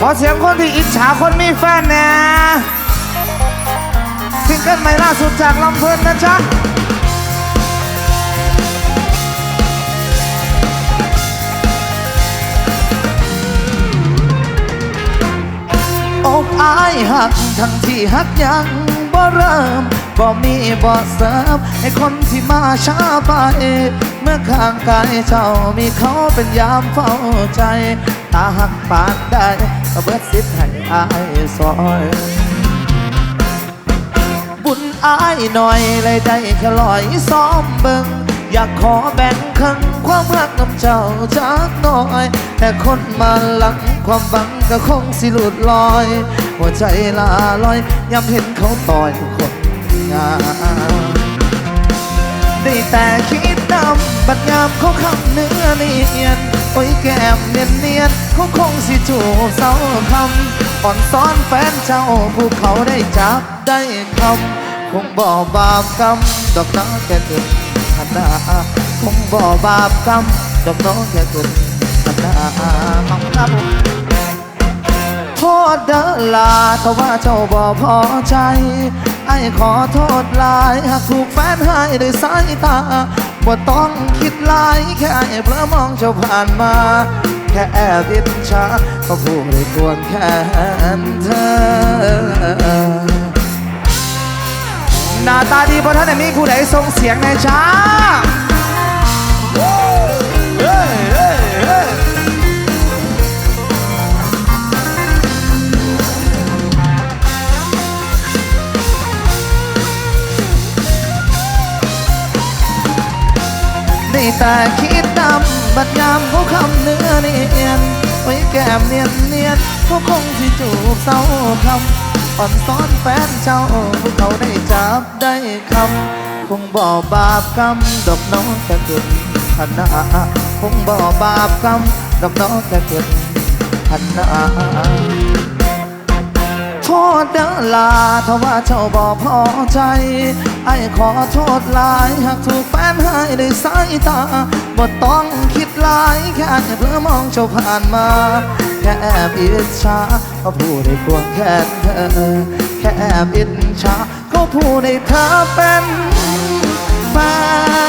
ขอเสียงคนที่อิจฉาคนมีแฟนนะซิงเกิลใหม่ล่าสุดจากลำเพลินนะจ๊ะอกอายหักทั้งที่หักยังบ่เริ่ม บ่มีบ่เสริมให้คนที่มาช้าไป เมื่อข้างกายเจ้ามีเขาเป็นยามเฝ้าใจ ตาหักปานได้ก็เบิดสิทธิ์ให้อายซอยบุญอายหน่อยเลยได้แค่ลอยซ้อมเบิงอยากขอแบ่งครึ่งความรักกับเจ้าจักหน่อย แต่คนมาหลังความหวังก็คงสิหลุดลอย หัวใจลาลอยยามเห็นเขาต่อยคน งามได้แต่คิดนำบัดยามเขาคำเนื้อเนียนโอ้ยแก้มเนียนเนียนเขาคงสิจูบเศร้าคำอ่อนซ้อนแฟนเจ้าผู้เขาได้จับได้คำคงบ่บาปกรรมดอกน้องแค่เกินขนาคงบ่บาปกรรมดอกน้องแค่เกินขนาขอบคุณครับผมโทษเด้อลาถ้าว่าเจ้าบ่พอใจ ไอ้ขอโทษหลายหากถูกแฟนให้ด้วยสายตาบ่ต้องคิดหลายแค่ไอ้เพลอมองเจ้าผ่านมา แค่แอบอิจฉาก็พูดได้กวนแค้นเธอหน้าตาดีเพราะท่านได้มีผู้ใดส่งเสียงในช้า แต่คิดดำบัดยามเขาคำเนื้อเนียนไว้แก้มเนียนเนียนเขาคงสิจูบเศร้าคำอ่อนซ้อนแฟนเจ้าพวกเขาได้จับได้คำคงบ่บาปกรรมดอกน้องแค่เกินขนาคงบ่บาปกรรมดอกน้องแค่เกินขนา ษเด้อลาถ้าว่าเจ้าบ่พอใจ ไอ้ขอโทษหลายหากถูกแฟนให้ด้วยสายตาบ่ต้องคิดหลายแค่เพื่อมองเจ้าผ่านมา แค่แอบอิจฉาเขาพูดให้ควงแค่เธอ แค่แอบอิจฉาเขาพูดให้เธอเป็นแฟน